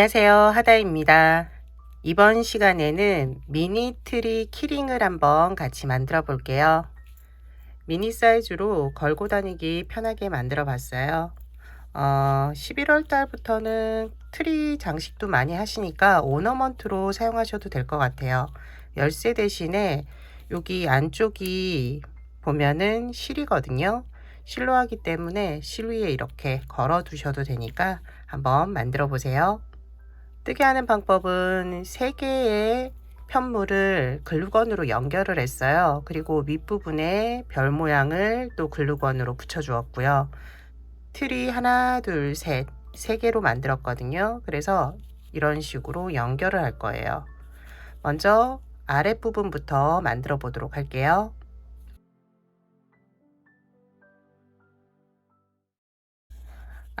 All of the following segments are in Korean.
안녕하세요. 하다입니다. 이번 시간에는 미니 트리 키링을 한번 같이 만들어 볼게요. 미니 사이즈로 걸고 다니기 편하게 만들어 봤어요. 어, 11월 달부터는 트리 장식도 많이 하시니까 오너먼트로 사용하셔도 될 것 같아요. 열쇠 대신에 여기 안쪽이 보면은 실이거든요. 실로 하기 때문에 실 위에 이렇게 걸어 두셔도 되니까 한번 만들어 보세요. 뜨게 하는 방법은 3개의 편물을 글루건으로 연결을 했어요. 그리고 밑부분에 별 모양을 또 글루건으로 붙여 주었고요. 틀이 하나, 둘, 셋, 세 개로 만들었거든요. 그래서 이런 식으로 연결을 할 거예요. 먼저 아랫부분부터 만들어 보도록 할게요.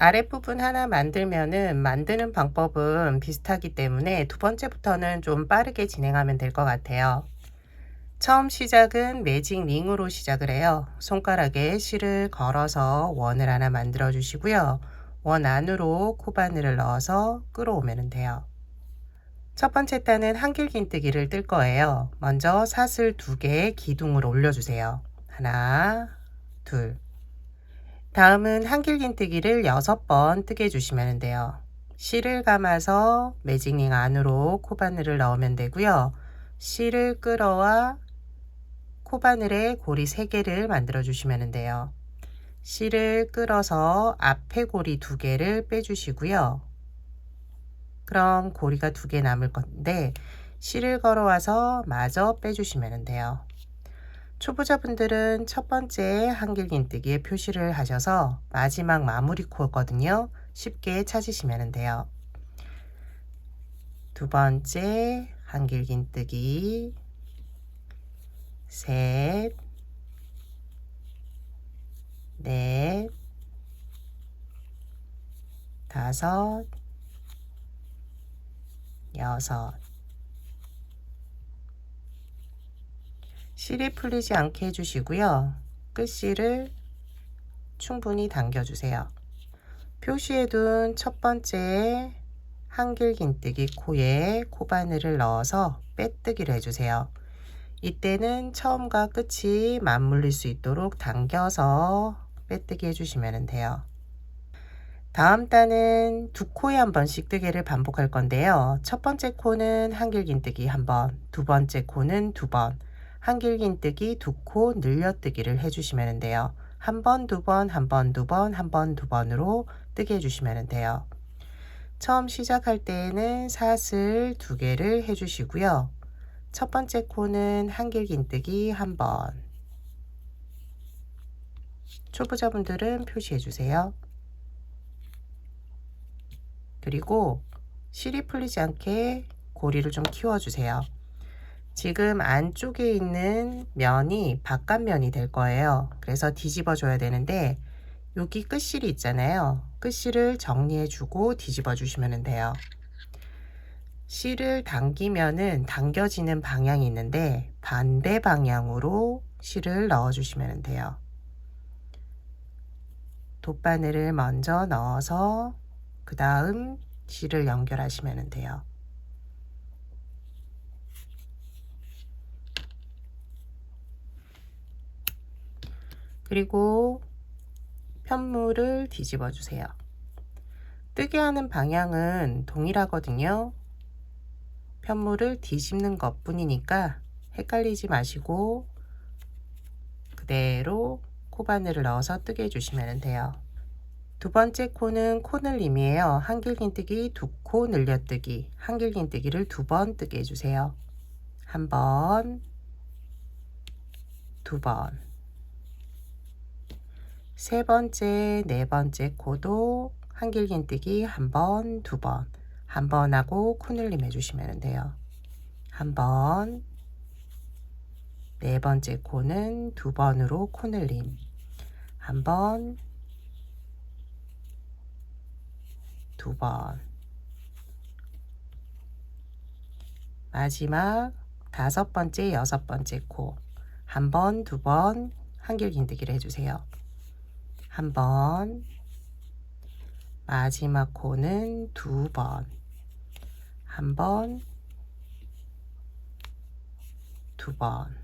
아랫부분 하나 만들면은 만드는 방법은 비슷하기 때문에 두 번째부터는 좀 빠르게 진행하면 될 것 같아요. 처음 시작은 매직 링으로 시작을 해요. 손가락에 실을 걸어서 원을 하나 만들어 주시고요. 원 안으로 코바늘을 넣어서 끌어오면 돼요. 첫 번째 단은 한길긴뜨기를 뜰 거예요. 먼저 사슬 두 개의 기둥을 올려주세요. 하나, 둘, 다음은 한길긴뜨기를 6번 뜨게 해주시면 돼요. 실을 감아서 매직링 안으로 코바늘을 넣으면 되고요. 실을 끌어와 코바늘에 고리 3개를 만들어 주시면 돼요. 실을 끌어서 앞에 고리 2개를 빼주시고요. 그럼 고리가 2개 남을 건데 실을 걸어와서 마저 빼주시면 돼요. 초보자분들은 첫 번째 한길긴뜨기에 표시를 하셔서 마지막 마무리 코거든요. 쉽게 찾으시면 돼요. 두 번째 한길긴뜨기. 셋, 넷, 다섯, 여섯 실이 풀리지 않게 해주시고요. 끝실을 충분히 당겨주세요. 표시해둔 첫 번째 한길긴뜨기 코에 코바늘을 넣어서 빼뜨기를 해주세요. 이때는 처음과 끝이 맞물릴 수 있도록 당겨서 빼뜨기 해주시면 돼요. 다음 단은 두 코에 한 번씩 뜨개를 반복할 건데요. 첫 번째 코는 한길긴뜨기 한 번, 두 번째 코는 두 번, 한길긴뜨기 두 코 늘려뜨기를 해주시면 돼요. 한 번, 두 번, 한 번, 두 번, 한 번, 두 번으로 뜨게 해주시면 돼요. 처음 시작할 때에는 사슬 두 개를 해주시고요. 첫 번째 코는 한길긴뜨기 한 번. 초보자분들은 표시해 주세요. 그리고 실이 풀리지 않게 고리를 좀 키워주세요. 지금 안쪽에 있는 면이 바깥면이 될 거예요. 그래서 뒤집어 줘야 되는데 여기 끝실이 있잖아요. 끝실을 정리해 주고 뒤집어 주시면 돼요. 실을 당기면은 당겨지는 방향이 있는데 반대 방향으로 실을 넣어 주시면 돼요. 돗바늘을 먼저 넣어서 그 다음 실을 연결하시면 돼요. 그리고 편물을 뒤집어 주세요. 뜨게 하는 방향은 동일하거든요. 편물을 뒤집는 것 뿐이니까 헷갈리지 마시고 그대로 코바늘을 넣어서 뜨게 해주시면 돼요. 두 번째 코는 코늘림이에요. 한길긴뜨기 두 코 늘려뜨기 한길긴뜨기를 두 번 뜨게 해주세요. 한 번, 두 번, 세 번째, 네 번째 코도 한길긴뜨기 한 번, 두 번, 한 번 하고 코늘림 해주시면 돼요. 한 번, 네 번째 코는 두 번으로 코늘림, 한 번, 두 번, 마지막 다섯 번째, 여섯 번째 코, 한 번, 두 번, 한길긴뜨기를 해주세요. 한 번, 마지막 코는 두 번, 한 번, 두 번.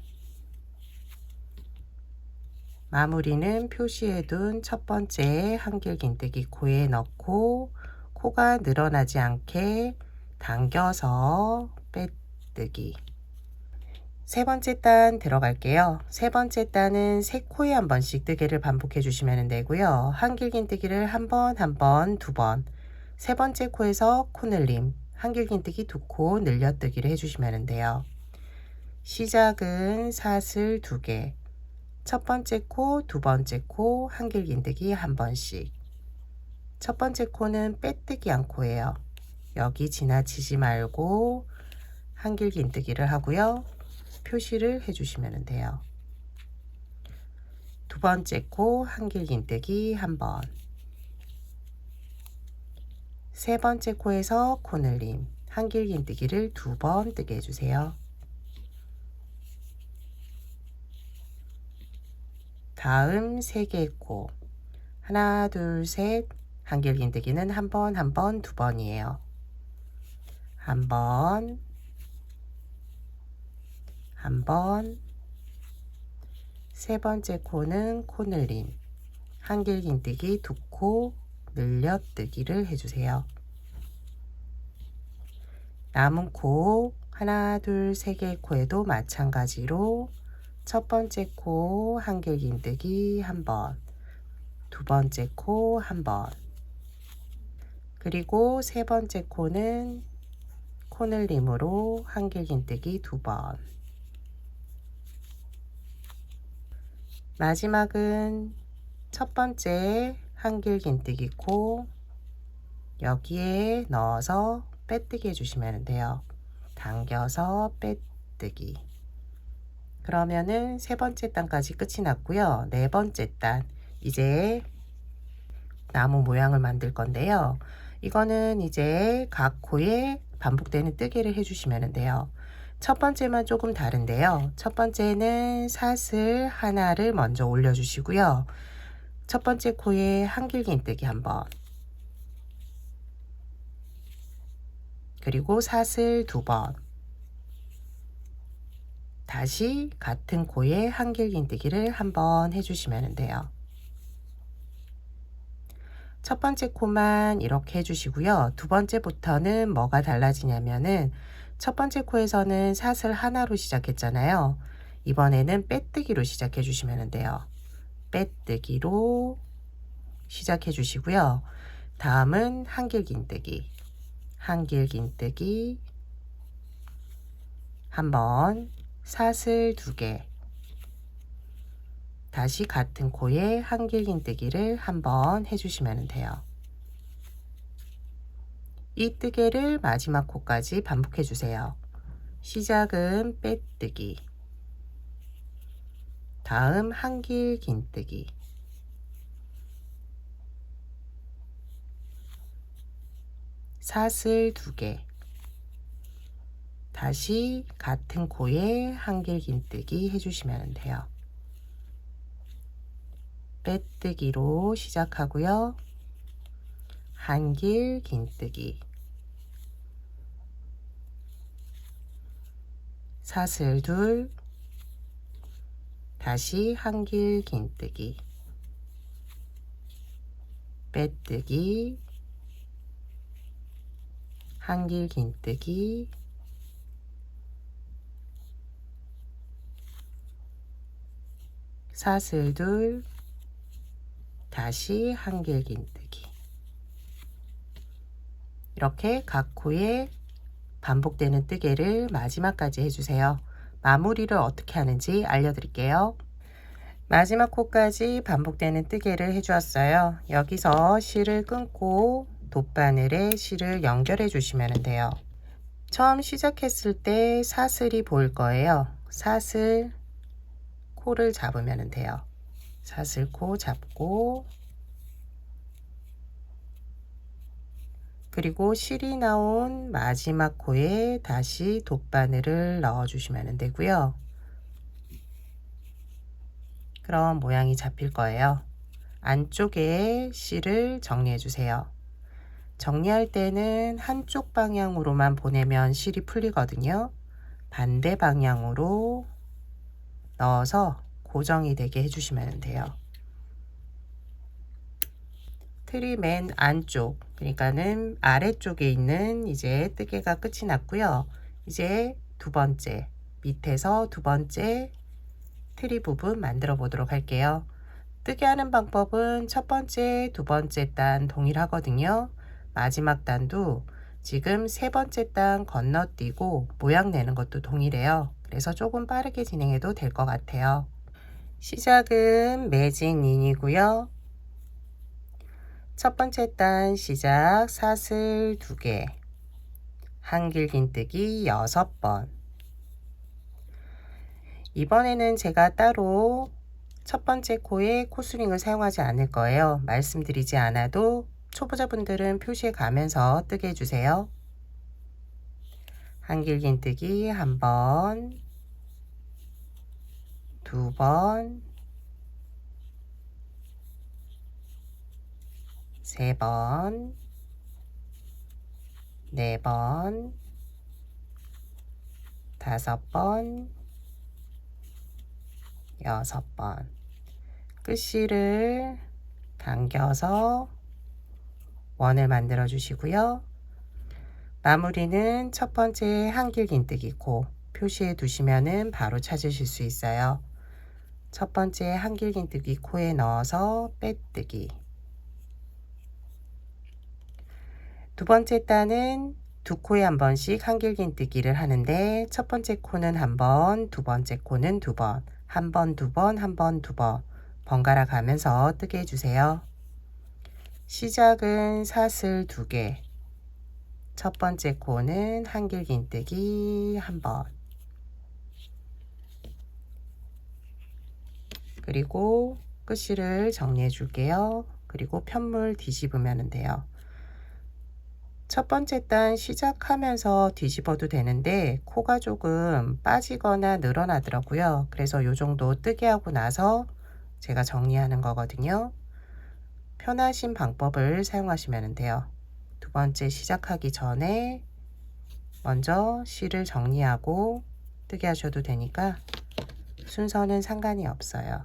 마무리는 표시해둔 첫 번째 한길긴뜨기 코에 넣고 코가 늘어나지 않게 당겨서 빼뜨기. 세 번째 단 들어갈게요. 세 번째 단은 세 코에 한 번씩 뜨개를 반복해 주시면 되고요. 한길긴 뜨기를 한 번, 한 번, 두 번. 세 번째 코에서 코 늘림, 한길긴 뜨기 두 코 늘려뜨기를 해주시면 돼요. 시작은 사슬 두 개. 첫 번째 코, 두 번째 코, 한길긴 뜨기 한 번씩. 첫 번째 코는 빼뜨기 않고예요. 여기 지나치지 말고 한길긴 뜨기를 하고요. 표시를 해주시면 돼요. 두 번째 코 한길긴뜨기 한 번. 세 번째 코에서 코늘림, 한길긴뜨기를 두 번 뜨게 해주세요. 다음 세 개의 코 하나 둘 셋 한길긴뜨기는 한 번 한 번 두 번이에요. 한 번, 한 번, 세 번째 코는 코 늘림, 한길긴뜨기 두 코 늘려뜨기를 해주세요. 남은 코 하나, 둘, 세 개의 코에도 마찬가지로 첫 번째 코 한길긴뜨기 한 번, 두 번째 코 한 번, 그리고 세 번째 코는 코늘림으로 한길긴뜨기 두 번. 마지막은 첫 번째 한길긴뜨기 코 여기에 넣어서 빼뜨기 해주시면 돼요. 당겨서 빼뜨기. 그러면은 세 번째 단까지 끝이 났고요. 네 번째 단 이제 나무 모양을 만들 건데요. 이거는 이제 각 코에 반복되는 뜨개를 해주시면 돼요. 첫 번째만 조금 다른데요. 첫 번째는 사슬 하나를 먼저 올려주시고요. 첫 번째 코에 한길긴뜨기 한번 그리고 사슬 두 번 다시 같은 코에 한길긴뜨기를 한번 해주시면 돼요. 첫 번째 코만 이렇게 해주시고요. 두 번째부터는 뭐가 달라지냐면은 첫 번째 코에서는 사슬 하나로 시작했잖아요. 이번에는 빼뜨기로 시작해 주시면 돼요. 빼뜨기로 시작해 주시고요. 다음은 한길긴뜨기, 한길긴뜨기 한번 사슬 두 개, 다시 같은 코에 한길긴뜨기를 한번 해주시면 돼요. 이 뜨개를 마지막 코까지 반복해 주세요. 시작은 빼뜨기 다음 한길 긴뜨기 사슬 두개 다시 같은 코에 한길 긴뜨기 해주시면 돼요. 빼뜨기로 시작하고요. 한길 긴뜨기 사슬 둘. 다시 한길 긴뜨기. 빼뜨기. 한길 긴뜨기. 사슬 둘. 다시 한길 긴뜨기. 이렇게 각 코에 반복되는 뜨개를 마지막까지 해주세요. 마무리를 어떻게 하는지 알려드릴게요. 마지막 코까지 반복되는 뜨개를 해주었어요. 여기서 실을 끊고 돗바늘에 실을 연결해 주시면 돼요. 처음 시작했을 때 사슬이 보일 거예요. 사슬 코를 잡으면 돼요. 사슬 코 잡고 그리고 실이 나온 마지막 코에 다시 돗바늘을 넣어 주시면 되고요. 그럼 모양이 잡힐 거예요. 안쪽에 실을 정리해 주세요. 정리할 때는 한쪽 방향으로만 보내면 실이 풀리거든요. 반대 방향으로 넣어서 고정이 되게 해주시면 돼요. 틀이 맨 안쪽 그러니까는 아래쪽에 있는 이제 뜨개가 끝이 났고요. 이제 두 번째 밑에서 두 번째 트리 부분 만들어 보도록 할게요. 뜨게 하는 방법은 첫 번째, 두 번째 단 동일하거든요. 마지막 단도 지금 세 번째 단 건너뛰고 모양 내는 것도 동일해요. 그래서 조금 빠르게 진행해도 될 것 같아요. 시작은 매직 린이고요. 첫 번째 단 시작 사슬 두 개, 한길긴뜨기 6번. 이번에는 제가 따로 첫 번째 코에 코스링을 사용하지 않을 거예요. 말씀드리지 않아도 초보자분들은 표시해 가면서 뜨게 해주세요. 한길긴뜨기 한 번, 두 번, 세 번, 네 번, 다섯 번, 여섯 번. 끝실을 당겨서 원을 만들어 주시고요. 마무리는 첫 번째 한길 긴뜨기 코 표시해 두시면은 바로 찾으실 수 있어요. 첫 번째 한길 긴뜨기 코에 넣어서 빼뜨기. 두 번째 단은 두 코에 한 번씩 한길 긴뜨기를 하는데 첫 번째 코는 한 번, 두 번째 코는 두 번, 한 번, 두 번, 한 번, 두 번. 번갈아 가면서 뜨게 해주세요. 시작은 사슬 두 개. 첫 번째 코는 한길긴뜨기 한 번. 그리고 끝실을 정리해 줄게요. 그리고 편물 뒤집으면 돼요. 첫 번째 단 시작하면서 뒤집어도 되는데 코가 조금 빠지거나 늘어나더라고요. 그래서 요 정도 뜨게 하고 나서 제가 정리하는 거거든요. 편하신 방법을 사용하시면 돼요. 두 번째 시작하기 전에 먼저 실을 정리하고 뜨게 하셔도 되니까 순서는 상관이 없어요.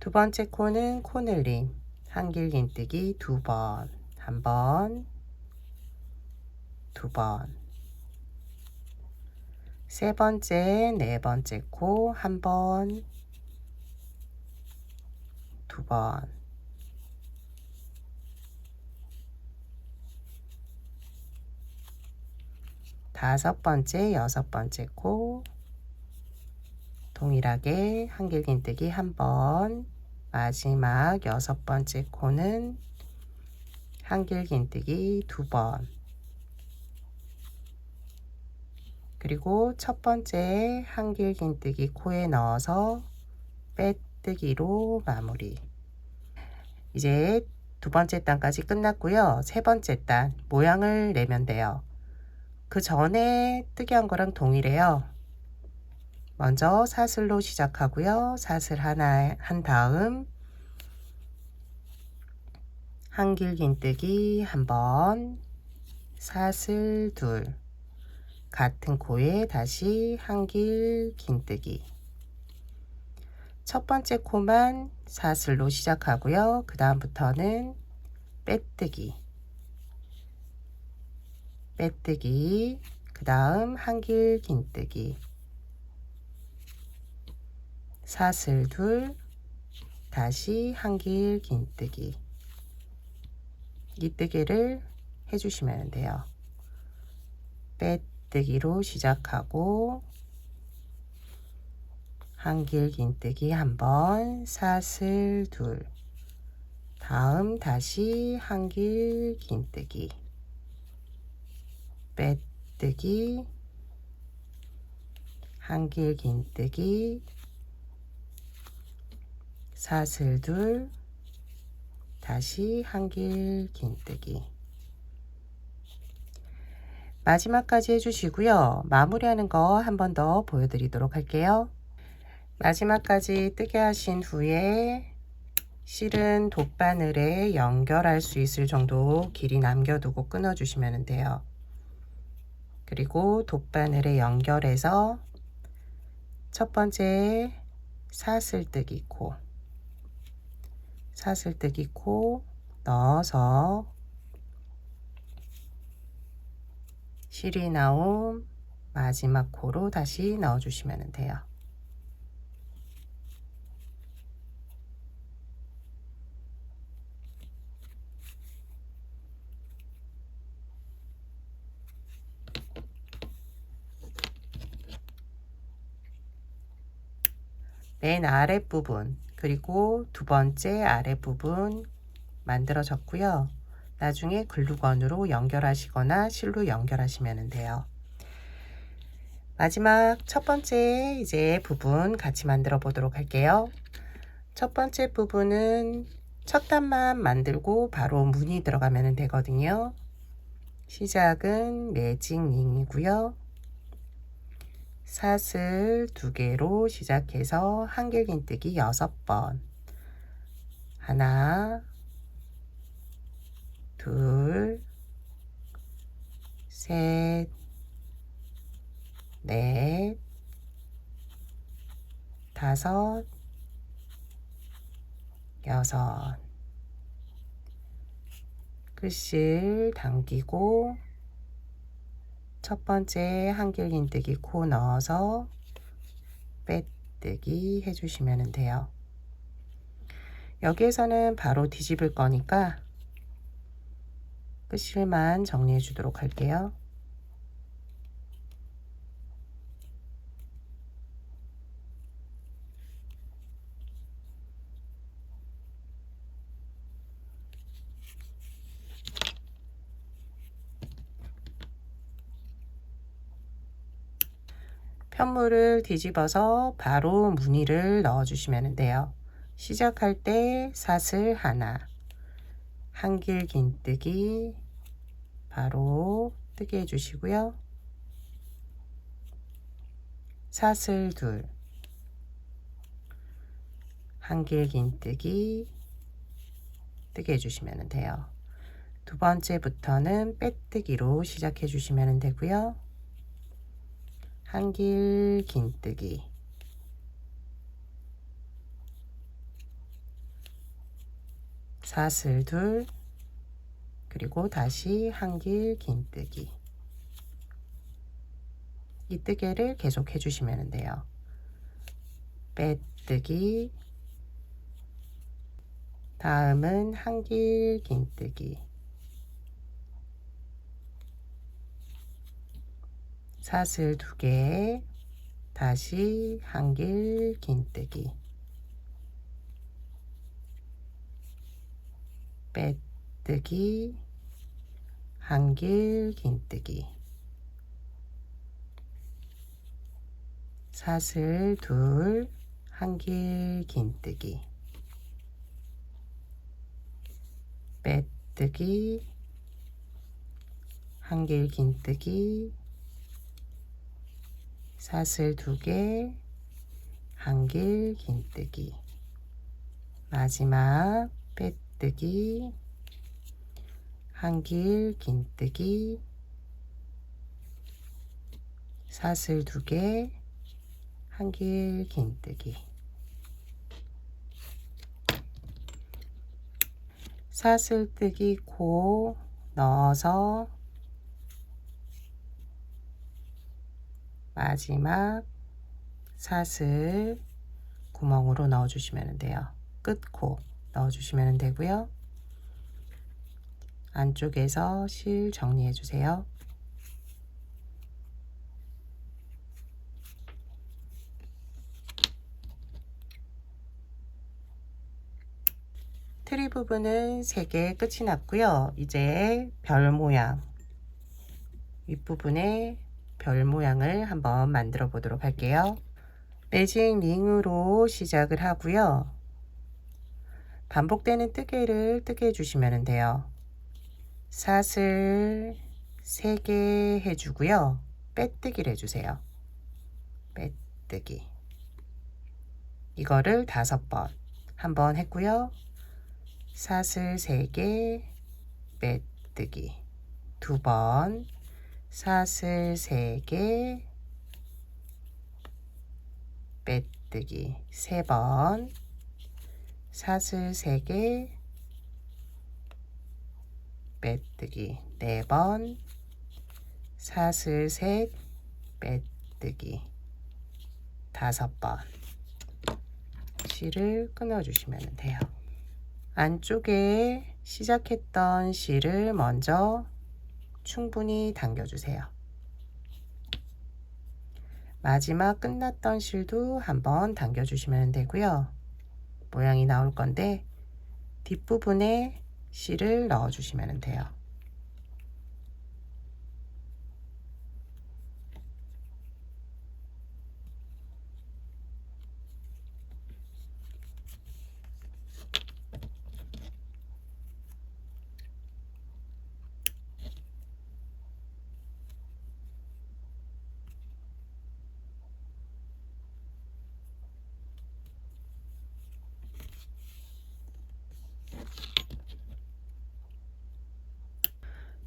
두 번째 코는 코늘림, 한길긴 뜨기 두 번, 한 번, 두 번. 세 번째, 네 번째 코 한 번, 두 번. 다섯 번째, 여섯 번째 코 동일하게 한길긴뜨기 한 번, 마지막 여섯 번째 코는 한길긴뜨기 두 번. 그리고 첫 번째 한길긴뜨기 코에 넣어서 빼 뜨기로 마무리. 이제 두 번째 단까지 끝났고요. 세 번째 단 모양을 내면 돼요. 그 전에 뜨게 한 거랑 동일해요. 먼저 사슬로 시작하고요. 사슬 하나 한 다음 한길긴뜨기 한 번, 사슬 둘, 같은 코에 다시 한 길 긴뜨기 첫 번째 코만 사슬로 시작하고요. 그 다음부터는 빼뜨기, 빼뜨기, 그 다음 한 길 긴뜨기, 사슬 둘, 다시 한 길 긴뜨기. 이 뜨개를 해주시면 돼요. 빼뜨기 로 시작하고 한길 긴뜨기 한 번, 사슬 둘. 다음 다시 한길 긴뜨기. 빼뜨기. 한길 긴뜨기. 사슬 둘. 다시 한길 긴뜨기. 마지막까지 해주시고요. 마무리하는 거 한 번 더 보여드리도록 할게요. 마지막까지 뜨게 하신 후에 실은 돗바늘에 연결할 수 있을 정도 길이 남겨두고 끊어주시면 돼요. 그리고 돗바늘에 연결해서 첫 번째 사슬뜨기 코 사슬뜨기 코 넣어서 실이 나온 마지막 코로 다시 넣어주시면 돼요. 맨 아랫부분 그리고 두 번째 아랫부분 만들어졌고요. 나중에 글루건으로 연결하시거나 실로 연결하시면 돼요. 마지막 첫 번째 이제 부분 같이 만들어 보도록 할게요. 첫 번째 부분은 첫 단만 만들고 바로 문이 들어가면 되거든요. 시작은 매직 링이고요. 사슬 두 개로 시작해서 한길긴뜨기 여섯 번 하나 둘 셋, 넷, 다섯, 여섯. 끝을 당기고 첫 번째 한길긴뜨기 코 넣어서 빼뜨기 해주시면 돼요. 여기에서는 바로 뒤집을 거니까 끝실만 정리해 주도록 할게요. 편물을 뒤집어서 바로 무늬를 넣어 주시면 돼요. 시작할 때 사슬 하나, 한길 긴뜨기 바로 뜨게 해주시고요. 사슬 둘, 한길 긴뜨기 뜨게 해주시면 돼요. 두 번째부터는 빼뜨기로 시작해 주시면 되고요. 한길 긴뜨기 사슬 둘 그리고 다시 한길 긴뜨기. 이 뜨개를 계속 해주시면 돼요. 빼뜨기. 다음은 한길 긴뜨기. 사슬 두 개, 다시 한길 긴뜨기, 빼뜨기, 한길 긴뜨기, 사슬 둘, 한길 긴뜨기, 빼뜨기, 한길 긴뜨기, 사슬 두 개, 한길 긴뜨기, 마지막 빼뜨기, 한길 긴뜨기, 사슬 두 개, 한길 긴뜨기. 사슬뜨기 코 넣어서 마지막 사슬 구멍으로 넣어주시면 돼요. 끝코 넣어주시면 되고요. 안쪽에서 실 정리해 주세요. 트리 부분은 3개 끝이 났고요. 이제 별 모양 윗부분에 별 모양을 한번 만들어 보도록 할게요. 매직 링으로 시작을 하고요. 반복되는 뜨개를 뜨개 해주시면 돼요. 사슬 3개 해주고요. 빼뜨기를 해주세요. 빼뜨기. 이거를 다섯 번. 한 번 했고요. 사슬 3개 빼뜨기 두 번 사슬 3개 빼뜨기 세 번 사슬 3개 빼뜨기 네 번 사슬 셋 빼뜨기 다섯 번 실을 끊어주시면 돼요. 안쪽에 시작했던 실을 먼저 충분히 당겨주세요. 마지막 끝났던 실도 한번 당겨주시면 되고요. 모양이 나올 건데 뒷부분에 실을 넣어주시면 돼요.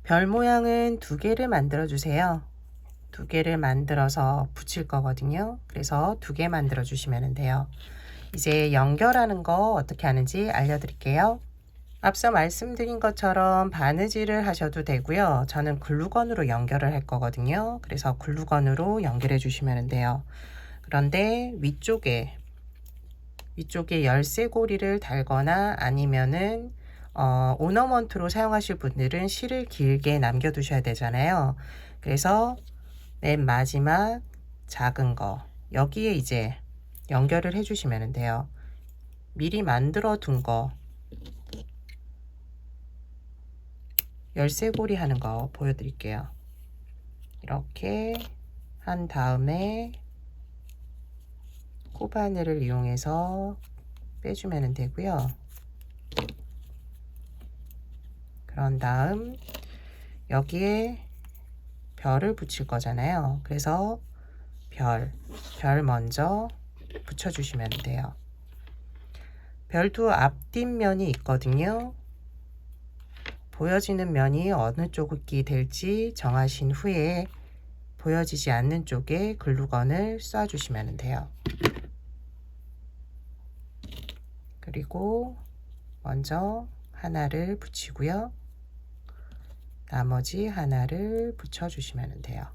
별 모양은 두 개를 만들어 주세요. 두 개를 만들어서 붙일 거거든요. 그래서 두 개 만들어 주시면 돼요. 이제 연결하는 거 어떻게 하는지 알려드릴게요. 앞서 말씀드린 것처럼 바느질을 하셔도 되고요. 저는 글루건으로 연결을 할 거거든요. 그래서 글루건으로 연결해 주시면 돼요. 그런데 위쪽에 위쪽에 열쇠고리를 달거나 아니면은 어, 오너먼트로 사용하실 분들은 실을 길게 남겨두셔야 되잖아요. 그래서 맨 마지막 작은 거 여기에 이제 연결을 해주시면 돼요. 미리 만들어 둔 거 열쇠고리 하는 거 보여드릴게요. 이렇게 한 다음에 코바늘을 이용해서 빼주면 되고요. 그런 다음 여기에 별을 붙일 거잖아요. 그래서 별, 별 먼저 붙여주시면 돼요. 별도 앞뒷면이 있거든요. 보여지는 면이 어느 쪽이 될지 정하신 후에 보여지지 않는 쪽에 글루건을 쏴주시면 돼요. 그리고 먼저 하나를 붙이고요. 나머지 하나를 붙여주시면 돼요.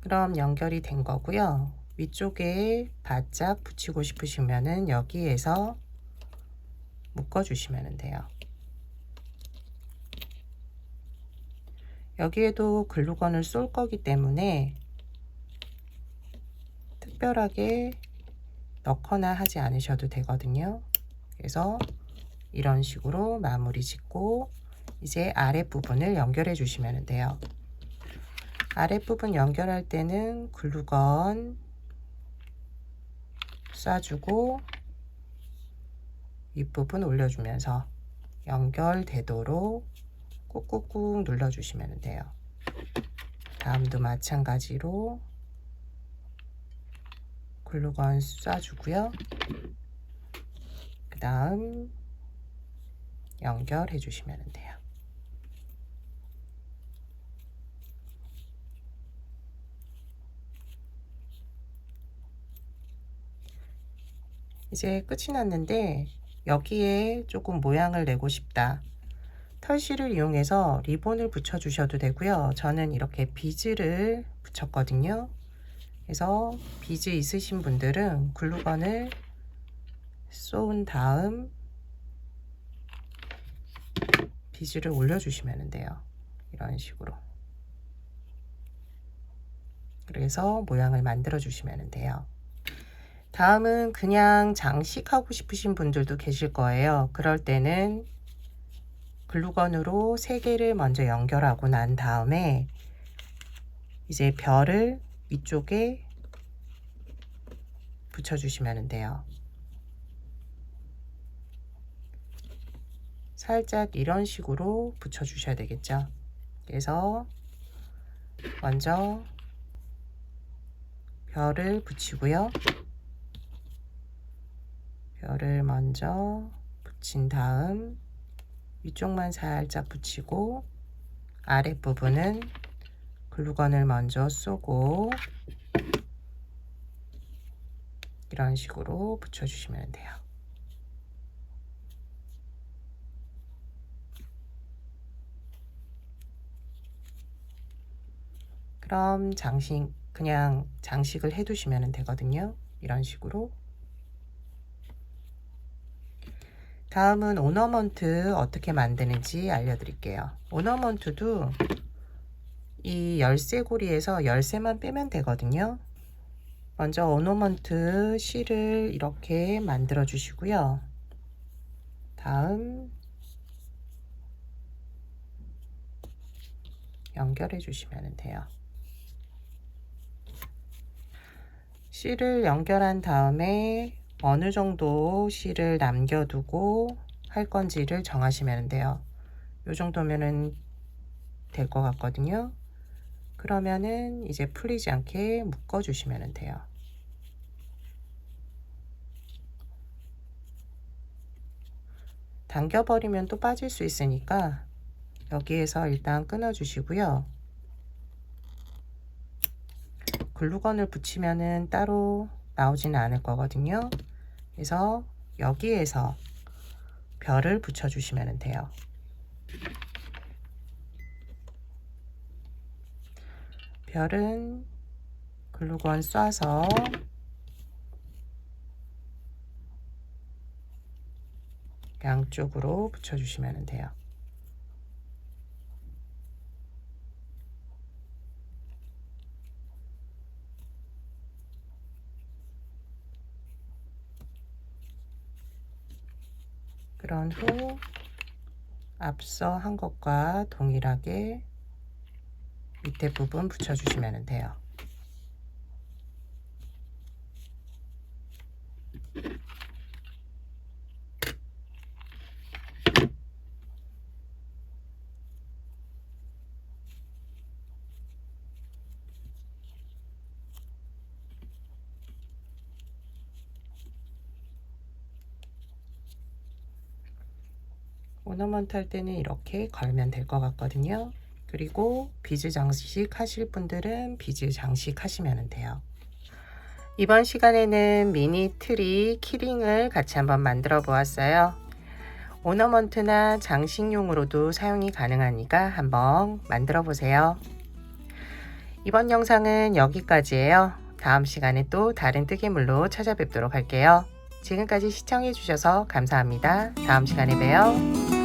그럼 연결이 된 거고요. 위쪽에 바짝 붙이고 싶으시면은 여기에서 묶어주시면 돼요. 여기에도 글루건을 쏠 거기 때문에 특별하게 넣거나 하지 않으셔도 되거든요. 그래서 이런 식으로 마무리 짓고 이제 아랫부분을 연결해 주시면 돼요. 아랫부분 연결할 때는 글루건 쏴주고 윗부분 올려주면서 연결되도록 꾹꾹꾹 눌러주시면 돼요. 다음도 마찬가지로 글루건 쏴주고요. 그 다음 연결해 주시면 돼요. 이제 끝이 났는데 여기에 조금 모양을 내고 싶다. 털실을 이용해서 리본을 붙여 주셔도 되고요. 저는 이렇게 비즈를 붙였거든요. 그래서 비즈 있으신 분들은 글루건을 쏘은 다음 비즈를 올려주시면 돼요. 이런 식으로. 그래서 모양을 만들어 주시면 돼요. 다음은 그냥 장식하고 싶으신 분들도 계실 거예요. 그럴 때는 글루건으로 세 개를 먼저 연결하고 난 다음에 이제 별을 위쪽에 붙여주시면 돼요. 살짝 이런 식으로 붙여주셔야 되겠죠. 그래서 먼저 별을 붙이고요. 별을 먼저 붙인 다음 위쪽만 살짝 붙이고 아랫부분은 글루건을 먼저 쏘고 이런 식으로 붙여주시면 돼요. 그럼 장식 그냥 장식을 해 두시면 되거든요. 이런 식으로. 다음은 오너먼트 어떻게 만드는지 알려드릴게요. 오너먼트도 이 열쇠고리에서 열쇠만 빼면 되거든요. 먼저 오너먼트 실을 이렇게 만들어 주시고요. 다음 연결해 주시면 돼요. 실을 연결한 다음에 어느 정도 실을 남겨두고 할 건지를 정하시면 돼요. 요 정도면은 될 것 같거든요. 그러면은 이제 풀리지 않게 묶어 주시면 돼요. 당겨버리면 또 빠질 수 있으니까 여기에서 일단 끊어 주시고요. 글루건을 붙이면은 따로 나오지는 않을 거거든요. 그래서 여기에서 별을 붙여 주시면 돼요. 별은 글루건 쏴서 양쪽으로 붙여주시면 돼요. 그런 후 앞서 한 것과 동일하게 밑에 부분 붙여주시면 돼요. 오너먼트 할 때는 이렇게 걸면 될 것 같거든요. 그리고 비즈 장식 하실 분들은 비즈 장식 하시면 돼요. 이번 시간에는 미니 트리 키링을 같이 한번 만들어 보았어요. 오너먼트나 장식용으로도 사용이 가능하니까 한번 만들어 보세요. 이번 영상은 여기까지예요. 다음 시간에 또 다른 뜨개물로 찾아뵙도록 할게요. 지금까지 시청해 주셔서 감사합니다. 다음 시간에 봬요.